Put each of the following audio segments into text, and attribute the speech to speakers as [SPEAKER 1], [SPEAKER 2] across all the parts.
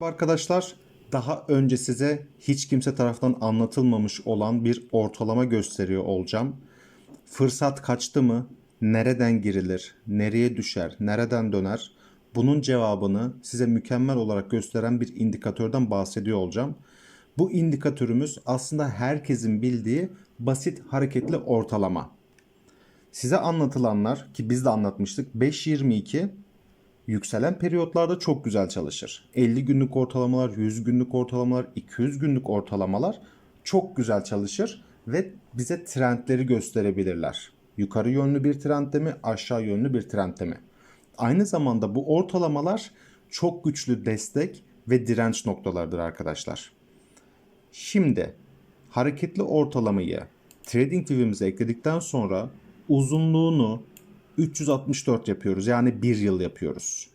[SPEAKER 1] Arkadaşlar daha önce size hiç kimse tarafından anlatılmamış olan bir ortalama gösteriyor olacağım. Fırsat kaçtı mı? Nereden girilir? Nereye düşer? Nereden döner? Bunun cevabını size mükemmel olarak gösteren bir indikatörden bahsediyor olacağım. Bu indikatörümüz aslında herkesin bildiği basit hareketli ortalama. Size anlatılanlar ki biz de anlatmıştık 5.22 yükselen periyotlarda çok güzel çalışır. 50 günlük ortalamalar, 100 günlük ortalamalar, 200 günlük ortalamalar çok güzel çalışır ve bize trendleri gösterebilirler. Yukarı yönlü bir trendde mi, aşağı yönlü bir trendde mi? Aynı zamanda bu ortalamalar çok güçlü destek ve direnç noktalarıdır arkadaşlar. Şimdi hareketli ortalamayı TradingView'imize ekledikten sonra uzunluğunu 364 yapıyoruz. Yani 1 yıl yapıyoruz.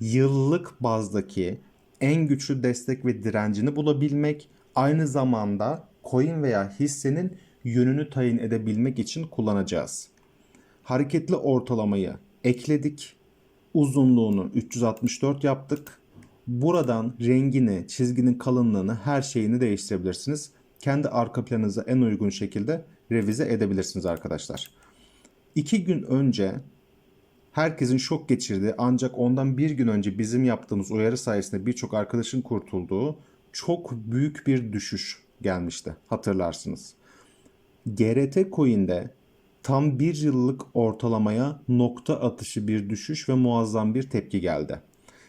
[SPEAKER 1] Yıllık bazdaki en güçlü destek ve direncini bulabilmek aynı zamanda coin veya hissenin yönünü tayin edebilmek için kullanacağız. Hareketli ortalamayı ekledik. Uzunluğunu 364 yaptık. Buradan rengini, çizginin kalınlığını, her şeyini değiştirebilirsiniz. Kendi arka planınıza en uygun şekilde revize edebilirsiniz arkadaşlar. İki gün önce herkesin şok geçirdiği ancak ondan bir gün önce bizim yaptığımız uyarı sayesinde birçok arkadaşın kurtulduğu çok büyük bir düşüş gelmişti hatırlarsınız. GRT coin'de tam bir yıllık ortalamaya nokta atışı bir düşüş ve muazzam bir tepki geldi.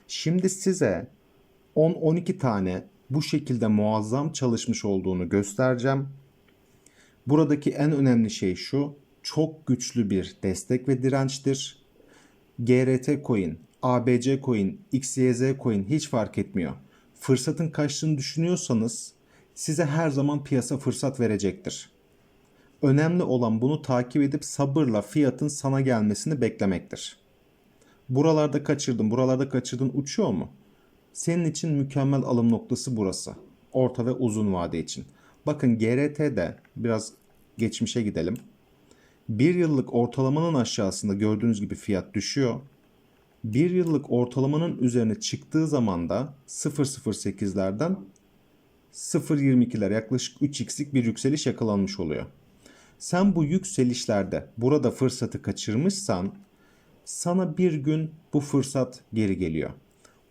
[SPEAKER 1] Şimdi size 10-12 tane bu şekilde muazzam çalışmış olduğunu göstereceğim. Buradaki en önemli şey şu. Çok güçlü bir destek ve dirençtir. GRT coin, ABC coin, XYZ coin hiç fark etmiyor. Fırsatın kaçtığını düşünüyorsanız size her zaman piyasa fırsat verecektir. Önemli olan bunu takip edip sabırla fiyatın sana gelmesini beklemektir. Buralarda kaçırdın, buralarda kaçırdın uçuyor mu? Senin için mükemmel alım noktası burası. Orta ve uzun vade için. Bakın GRT'de biraz geçmişe gidelim. Bir yıllık ortalamanın aşağısında gördüğünüz gibi fiyat düşüyor. Bir yıllık ortalamanın üzerine çıktığı zaman da 0.08'lerden 0.22'ler yaklaşık 3x'lik bir yükseliş yakalanmış oluyor. Sen bu yükselişlerde burada fırsatı kaçırmışsan sana bir gün bu fırsat geri geliyor.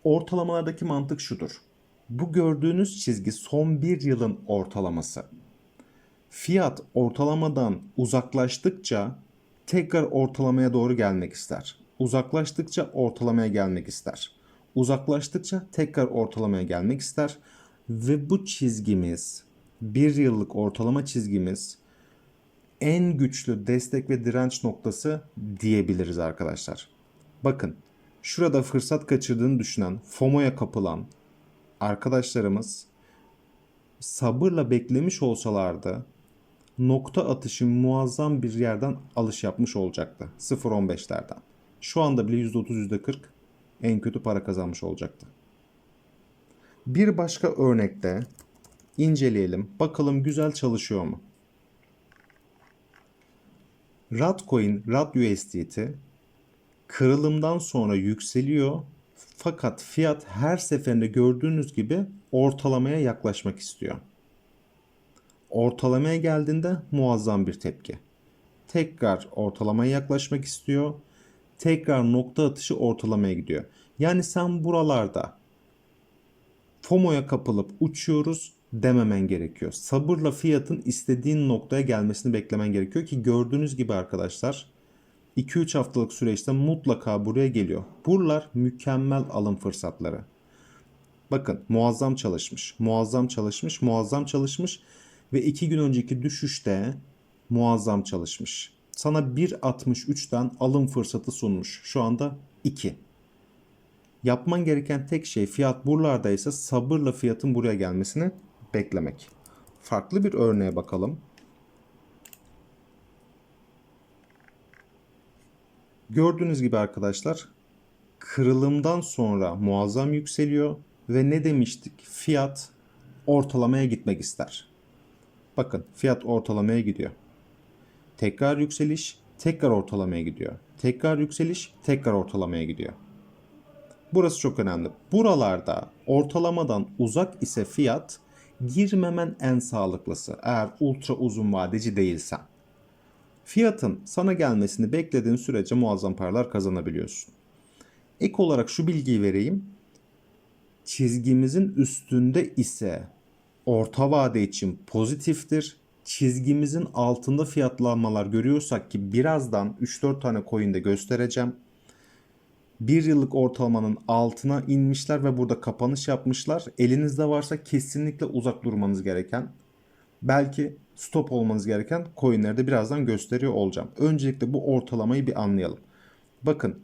[SPEAKER 1] Ortalamalardaki mantık şudur. Bu gördüğünüz çizgi son bir yılın ortalaması. Fiyat ortalamadan uzaklaştıkça tekrar ortalamaya doğru gelmek ister. Uzaklaştıkça ortalamaya gelmek ister. Uzaklaştıkça tekrar ortalamaya gelmek ister. Ve bu çizgimiz, bir yıllık ortalama çizgimiz en güçlü destek ve direnç noktası diyebiliriz arkadaşlar. Bakın şurada fırsat kaçırdığını düşünen, FOMO'ya kapılan arkadaşlarımız sabırla beklemiş olsalardı nokta atışı muazzam bir yerden alış yapmış olacaktı. 0.15'lerden. Şu anda bile %30 %40 en kötü para kazanmış olacaktı. Bir başka örnekte inceleyelim. Bakalım güzel çalışıyor mu? Ratcoin, Rat USDT kırılımdan sonra yükseliyor. Fakat fiyat her seferinde gördüğünüz gibi ortalamaya yaklaşmak istiyor. Ortalamaya geldiğinde muazzam bir tepki. Tekrar ortalamaya yaklaşmak istiyor. Tekrar nokta atışı ortalamaya gidiyor. Yani sen buralarda FOMO'ya kapılıp uçuyoruz dememen gerekiyor. Sabırla fiyatın istediğin noktaya gelmesini beklemen gerekiyor ki gördüğünüz gibi arkadaşlar 2-3 haftalık süreçte mutlaka buraya geliyor. Buralar mükemmel alım fırsatları. Bakın muazzam çalışmış, muazzam çalışmış, muazzam çalışmış ve 2 gün önceki düşüşte muazzam çalışmış. Sana 1.63'ten alım fırsatı sunmuş. Şu anda 2. Yapman gereken tek şey fiyat buralardaysa sabırla fiyatın buraya gelmesini beklemek. Farklı bir örneğe bakalım. Gördüğünüz gibi arkadaşlar kırılımdan sonra muazzam yükseliyor ve ne demiştik? Fiyat ortalamaya gitmek ister. Bakın fiyat ortalamaya gidiyor. Tekrar yükseliş, tekrar ortalamaya gidiyor. Tekrar yükseliş, tekrar ortalamaya gidiyor. Burası çok önemli. Buralarda ortalamadan uzak ise fiyat girmemen en sağlıklısı. Eğer ultra uzun vadeci değilsen. Fiyatın sana gelmesini beklediğin sürece muazzam paralar kazanabiliyorsun. Ek olarak şu bilgiyi vereyim. Çizgimizin üstünde ise orta vade için pozitiftir. Çizgimizin altında fiyatlanmalar görüyorsak ki birazdan 3-4 tane coin'de göstereceğim. Bir yıllık ortalamanın altına inmişler ve burada kapanış yapmışlar. Elinizde varsa kesinlikle uzak durmanız gereken, belki stop olmanız gereken coinleri de birazdan gösteriyor olacağım. Öncelikle bu ortalamayı bir anlayalım. Bakın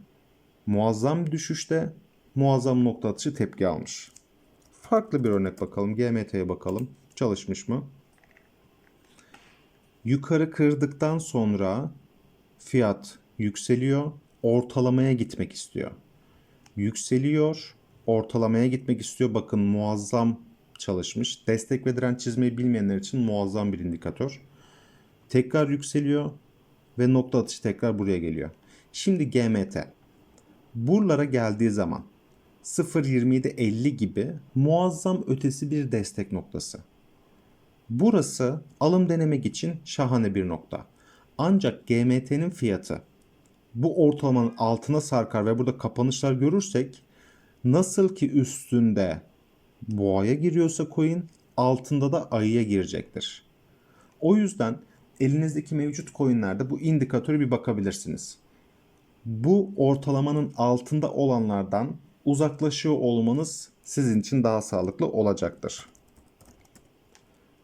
[SPEAKER 1] muazzam düşüşte muazzam nokta atışı tepki almış. Farklı bir örnek bakalım. GMT'ye bakalım. Çalışmış mı? Yukarı kırdıktan sonra fiyat yükseliyor. Ortalamaya gitmek istiyor. Yükseliyor. Ortalamaya gitmek istiyor. Bakın muazzam çalışmış. Destek ve direnç çizmeyi bilmeyenler için muazzam bir indikatör. Tekrar yükseliyor ve nokta atışı tekrar buraya geliyor. Şimdi GMT buralara geldiği zaman 0.27.50 gibi muazzam ötesi bir destek noktası. Burası alım denemek için şahane bir nokta. Ancak GMT'nin fiyatı bu ortalamanın altına sarkar ve burada kapanışlar görürsek nasıl ki üstünde boğaya giriyorsa coin altında da ayıya girecektir. O yüzden elinizdeki mevcut coinlerde bu indikatörü bir bakabilirsiniz. Bu ortalamanın altında olanlardan uzaklaşıyor olmanız sizin için daha sağlıklı olacaktır.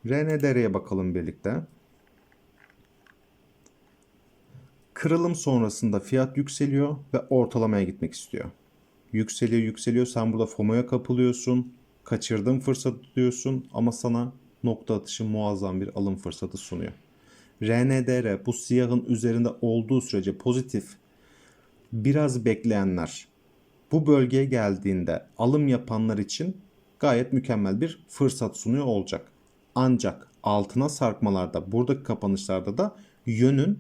[SPEAKER 1] RNDR'ye bakalım birlikte. Kırılım sonrasında fiyat yükseliyor ve ortalamaya gitmek istiyor. Yükseliyor yükseliyor sen burada FOMO'ya kapılıyorsun. Kaçırdığın fırsatı diyorsun ama sana nokta atışı muazzam bir alım fırsatı sunuyor. RNDR bu siyahın üzerinde olduğu sürece pozitif biraz bekleyenler bu bölgeye geldiğinde alım yapanlar için gayet mükemmel bir fırsat sunuyor olacak. Ancak altına sarkmalarda buradaki kapanışlarda da yönün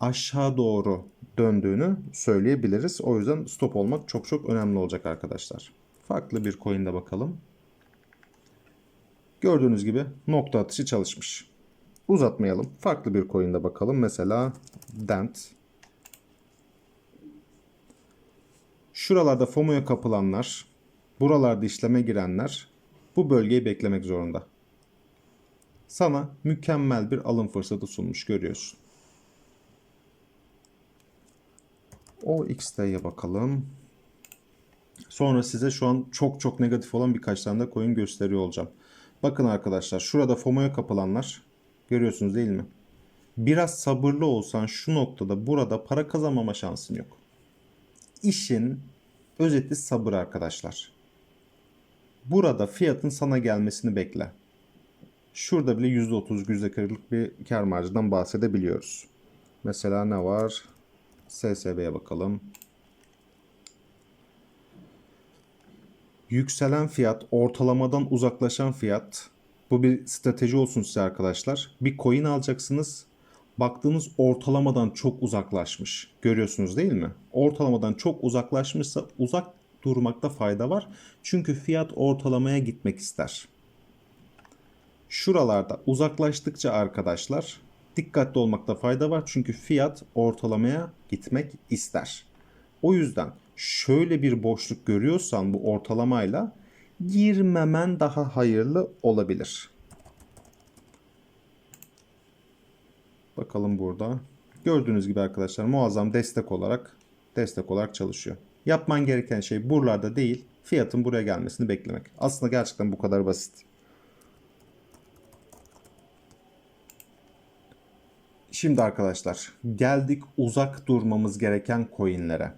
[SPEAKER 1] aşağı doğru döndüğünü söyleyebiliriz. O yüzden stop olmak çok çok önemli olacak arkadaşlar. Farklı bir coin'de bakalım. Gördüğünüz gibi nokta atışı çalışmış. Uzatmayalım. Farklı bir coin'de bakalım. Mesela Dent. Şuralarda FOMO'ya kapılanlar, buralarda işleme girenler bu bölgeyi beklemek zorunda. Sana mükemmel bir alım fırsatı sunmuş görüyorsun. OXT'ye bakalım. Sonra size şu an çok çok negatif olan birkaç tane de coin gösteriyor olacağım. Bakın arkadaşlar şurada FOMO'ya kapılanlar görüyorsunuz değil mi? Biraz sabırlı olsan şu noktada burada para kazanmama şansın yok. İşin özeti sabır arkadaşlar. Burada fiyatın sana gelmesini bekle. Şurada bile %30, %40'lık bir kar marjından bahsedebiliyoruz. Mesela ne var? SSB'ye bakalım. Yükselen fiyat, ortalamadan uzaklaşan fiyat. Bu bir strateji olsun size arkadaşlar. Bir coin alacaksınız. Baktığınız ortalamadan çok uzaklaşmış. Görüyorsunuz değil mi? Ortalamadan çok uzaklaşmışsa uzak durmakta fayda var. Çünkü fiyat ortalamaya gitmek ister. Şuralarda uzaklaştıkça arkadaşlar dikkatli olmakta fayda var. Çünkü fiyat ortalamaya gitmek ister. O yüzden şöyle bir boşluk görüyorsan bu ortalamayla girmemen daha hayırlı olabilir. Bakalım burada. Gördüğünüz gibi arkadaşlar muazzam destek olarak destek olarak çalışıyor. Yapman gereken şey buralarda değil, fiyatın buraya gelmesini beklemek. Aslında gerçekten bu kadar basit. Şimdi arkadaşlar geldik uzak durmamız gereken coinlere.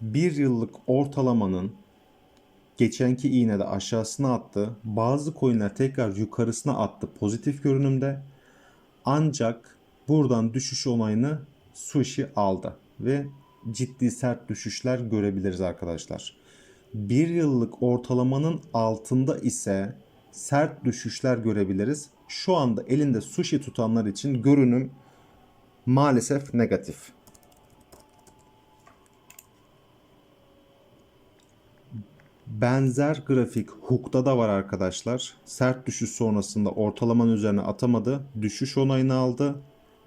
[SPEAKER 1] Bir yıllık ortalamanın geçenki iğnede aşağısına attı. Bazı coinler tekrar yukarısına attı pozitif görünümde. Ancak buradan düşüş olayını sushi aldı ve ciddi sert düşüşler görebiliriz arkadaşlar. Bir yıllık ortalamanın altında ise sert düşüşler görebiliriz. Şu anda elinde sushi tutanlar için görünüm maalesef negatif. Benzer grafik Hook'ta da var arkadaşlar. Sert düşüş sonrasında ortalamanın üzerine atamadı. Düşüş onayını aldı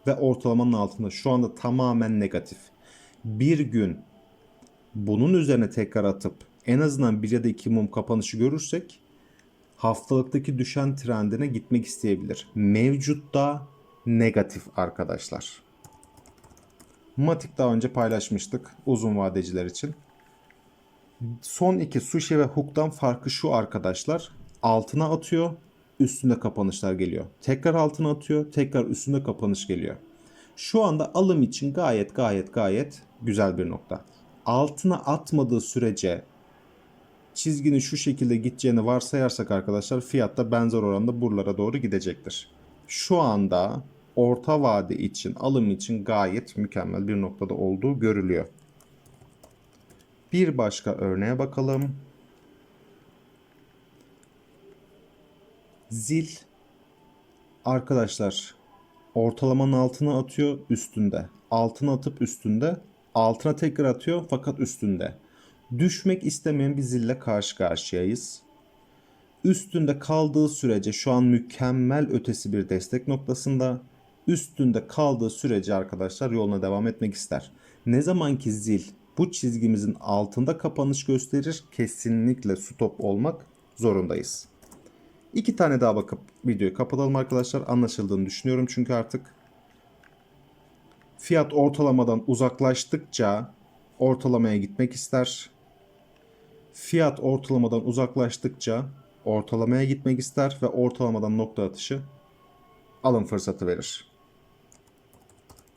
[SPEAKER 1] ve ortalamanın altında. Şu anda tamamen negatif. Bir gün bunun üzerine tekrar atıp en azından bir ya da iki mum kapanışı görürsek haftalıktaki düşen trendine gitmek isteyebilir. Mevcutta negatif arkadaşlar. Matik daha önce paylaşmıştık uzun vadeciler için. Son iki sushi ve hook'tan farkı şu arkadaşlar. Altına atıyor, üstünde kapanışlar geliyor. Tekrar altına atıyor, tekrar üstünde kapanış geliyor. Şu anda alım için gayet gayet gayet güzel bir nokta. Altına atmadığı sürece çizginin şu şekilde gideceğini varsayarsak arkadaşlar fiyatta benzer oranda buralara doğru gidecektir. Şu anda orta vade için alım için gayet mükemmel bir noktada olduğu görülüyor. Bir başka örneğe bakalım. Zil arkadaşlar ortalamanın altına atıyor üstünde. Altına atıp üstünde. Altına tekrar atıyor fakat üstünde. Düşmek istemeyen bir zille karşı karşıyayız. Üstünde kaldığı sürece şu an mükemmel ötesi bir destek noktasında. Üstünde kaldığı sürece arkadaşlar yoluna devam etmek ister. Ne zaman ki zil bu çizgimizin altında kapanış gösterir kesinlikle stop olmak zorundayız. İki tane daha bakıp videoyu kapatalım arkadaşlar. Anlaşıldığını düşünüyorum çünkü artık fiyat ortalamadan uzaklaştıkça ortalamaya gitmek ister. Fiyat ortalamadan uzaklaştıkça ortalamaya gitmek ister ve ortalamadan nokta atışı alım fırsatı verir.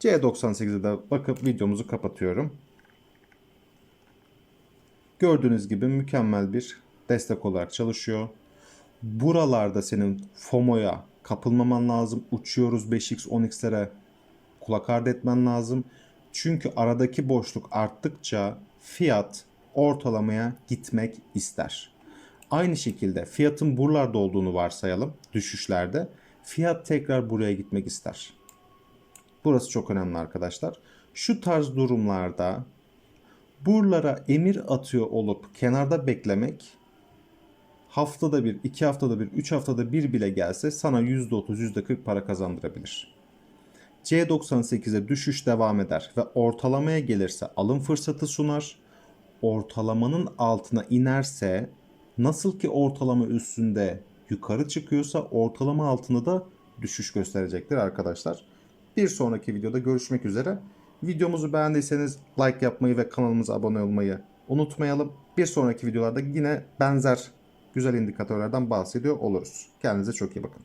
[SPEAKER 1] C98'e de bakıp videomuzu kapatıyorum. Gördüğünüz gibi mükemmel bir destek olarak çalışıyor. Buralarda senin FOMO'ya kapılmaman lazım. Uçuyoruz 5x 10x'lere kulak ardı etmen lazım. Çünkü aradaki boşluk arttıkça fiyat ortalamaya gitmek ister. Aynı şekilde fiyatın buralarda olduğunu varsayalım düşüşlerde. Fiyat tekrar buraya gitmek ister. Burası çok önemli arkadaşlar. Şu tarz durumlarda buralara emir atıyor olup kenarda beklemek haftada bir, iki haftada bir, üç haftada bir bile gelse sana %30, %40 para kazandırabilir. C98'e düşüş devam eder ve ortalamaya gelirse alım fırsatı sunar. Ortalamanın altına inerse nasıl ki ortalama üstünde yukarı çıkıyorsa ortalama altında da düşüş gösterecektir arkadaşlar. Bir sonraki videoda görüşmek üzere. Videomuzu beğendiyseniz like yapmayı ve kanalımıza abone olmayı unutmayalım. Bir sonraki videolarda yine benzer güzel indikatörlerden bahsediyor oluruz. Kendinize çok iyi bakın.